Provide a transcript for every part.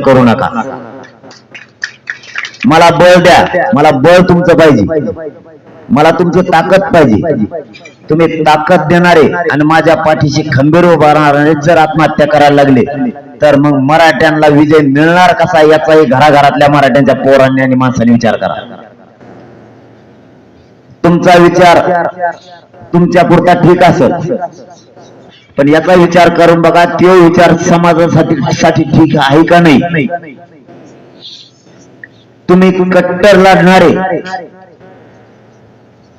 करू नका. मला बळ द्या. मला बळ तुमचं पाहिजे. मला तुमची ताकद पाहिजे. तुम्ही ताकद देणारे आणि माझ्या पाठीशी खंबीर उभा राहणारे जर आत्महत्या करायला लागले तर मग मराठ्यांना विजय मिळणार कसा याचाही घराघरातल्या मराठ्यांच्या पोरांनी आणि माणसाने विचार करा. तुमचा विचार तुमच्या पुरता ठीक असेल. पण याचा विचार करून बघा तो विचार समाजासाठी साठी ठीक आहे का नाही? तुम्ही कट्टर लढणारे.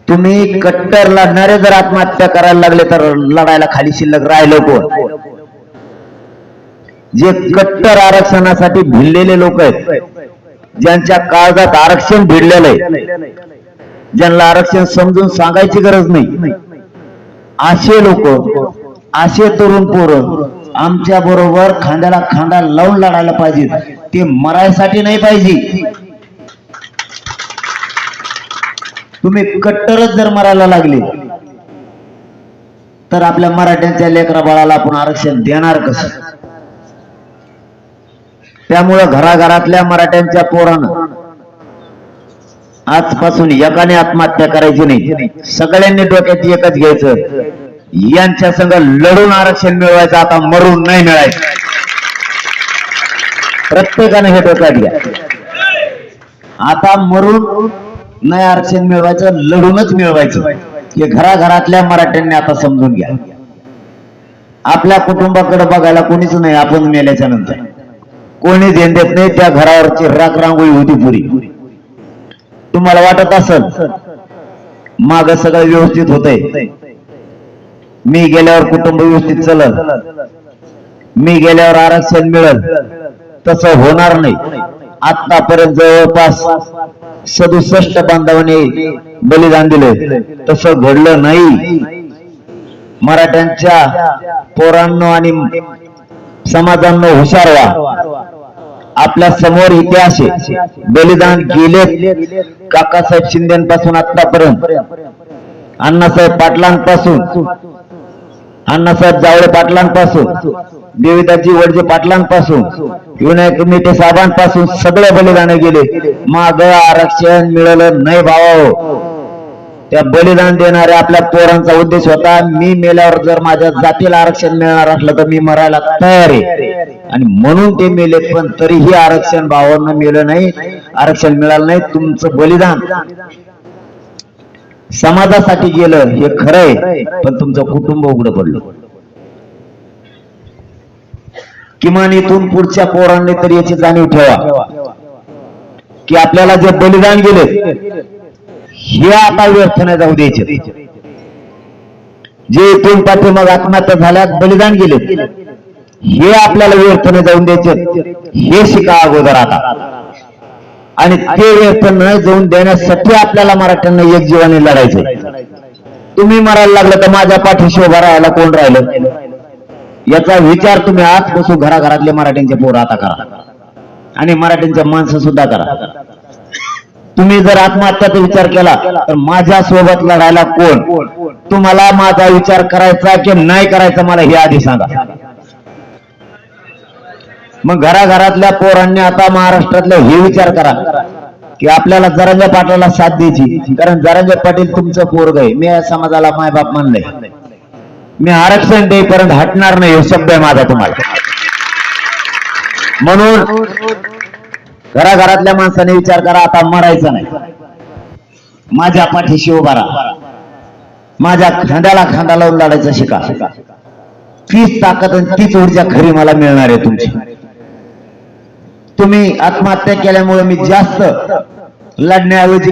तुम्ही कट्टर लढणारे जर आत्महत्या करायला लागले तर लढायला खाली शिल्लक राहिलं कोण? जे कट्टर आरक्षणासाठी भिडलेले लोक आहेत ज्यांच्या काळजात आरक्षण भिडलेलं आहे ज्यांना आरक्षण समजून सांगायची गरज नाही. असे लोक असे तरुण पोरं आमच्या बरोबर खांद्याला खांदा लावून लढायला पाहिजे ते मरायसाठी नाही पाहिजे. तुम्ही कट्टरच जर मरायला लागले तर आपल्या मराठ्यांच्या लेकरा बाळाला आपण आरक्षण देणार कसं? त्यामुळं घराघरातल्या मराठ्यांच्या पोरानं आजपासून एकाने आत्महत्या करायची नाही. सगळ्यांनी डोक्यात एकच घ्यायचं. यांच्या संग लढून आरक्षण मिळवायचं आता मरून नाही मिळायचं. प्रत्येकाने हे डोक्यात घ्या. आता मरून नाही आरक्षण मिळवायचं लढूनच मिळवायचं. हे घराघरातल्या मराठ्यांनी आता समजून घ्या. आपल्या कुटुंबाकडे बघायला कोणीच नाही आपण मेल्याच्या नंतर. कोणी देण देत नाही त्या घरावरची राख रांगोळी होती पुरी. तुम्हाला वाटत असल माग सगळं व्यवस्थित होतंय. मी गेल्यावर कुटुंब व्यवस्थित चलल मी गेल्यावर आरक्षण मिळल. तसं होणार नाही. आतापर्यंत जवळपास सदुसष्ट बांधवाने बलिदान दिले. तसं घडलं नाही. मराठ्यांच्या पोरांनो आणि समाजांनो हुशार व्हा. आपल्यासमोर इतिहास आहे. बलिदान गेले काकासाहेब शिंदेपासून आतापर्यंत अण्णासाहेब पाटलांपासून. अण्णासाहेब जावळे पाटलांपासून देविदाजी वडजे पाटलांपासून विनायक मेटे साहेबांपासून सगळे बलिदान गेले. माग आरक्षण मिळालं नाही भावा हो. त्या बलिदान देणाऱ्या आपल्या पोरांचा उद्देश होता मी मेल्यावर जर माझ्या जातीला आरक्षण मिळणार असलं तर मी मरायला तयार आहे. आणि म्हणून ते मेले पण तरीही आरक्षण भावांना मिळलं नाही आरक्षण मिळालं नाही तुमचं बलिदान. समाजासाठी गेलं हे खरंय पण तुमचं कुटुंब उघडं पडलं. किमान इथून पुढच्या पोरांनी तरी याची जाणीव ठेवा. की आपल्याला जे बलिदान गेले हे आता व्यर्थ नाही जाऊ द्यायचे. जे इथून पाठीमाग आत्महत्या झाल्यात बलिदान गेले हे आपल्याला व्यर्थ नाही जाऊन द्यायचे. हे शिका अगोदर आता. आणि ते व्यर्थ न जाऊन देण्यासाठी आपल्याला मराठ्यांना एक जीवाने लढायचं तुम्ही मरायला लागलं तर माझ्या पाठीशी उभा राहायला कोण राहिलं? याचा विचार तुम्ही आजपासून घराघरातले मराठ्यांचे पोरं आता करा. आणि मराठ्यांच्या माणसं सुद्धा करा. तुम्ही जर आत्महत्याचा विचार केला तर माझ्या सोबत लढायला कोण? तुम्हाला माझा विचार करायचा की नाही करायचा मला हे आधी सांगा. मग घराघरातल्या पोरांनी आता महाराष्ट्रातले हे विचार करा की आपल्याला जरांगे पाटलाला साथ द्यायची. कारण जरांगे पाटील तुमचं पोरग आहे. मी या समाजाला मायबाप मानलंय. मी आरक्षण देईपर्यंत हटणार नाही हे शब्द आहे माझा तुम्हाला. म्हणून घराघरातल्या माणसाने विचार करा आता मरायचं नाही. माझ्या पाठीशी उभा राहा. माझ्या खांद्याला खांदा लावून लढायचं शिका. तीच ताकद आणि तीच ऊर्जा खरी मला मिळणार आहे तुमची. तुम्ही आत्महत्या केल्यामुळे मी जास्त लढण्याऐवजी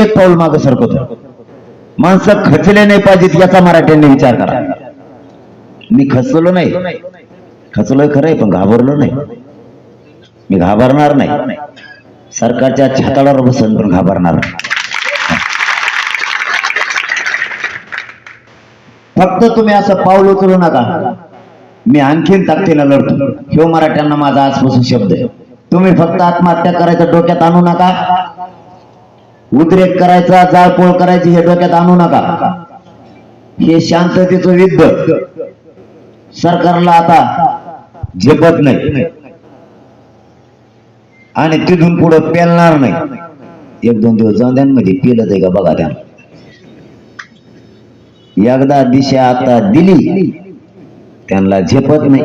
एक पाऊल मागे सरकतो माणसं खचले नाही पाहिजेत याचा मराठ्यांनी विचार करा. मी खचलो नाही. खचलोय खरंय पण घाबरलो नाही. मी घाबरणार नाही. सरकारच्या छाताडावर बसून पण घाबरणार नाही. फक्त तुम्ही असं पाऊल उचलू नका. मी आणखीन ताकदीला लढतो. हे मराठ्यांना माझा आजपासून शब्द आहे. तुम्ही फक्त आत्महत्या करायचं डोक्यात आणू नका. उद्रेक करायचा जाळपोळ करायची हे डोक्यात आणू नका. हे शांततेचं युद्ध सरकारला आता झेपत नाही. आणि तिथून पुढं पेलणार नाही. एक दोन दिवस जाऊन मध्ये पेलत आहे का बघा त्या. एकदा दिशा आता दिली. त्यांना झेपत नाही.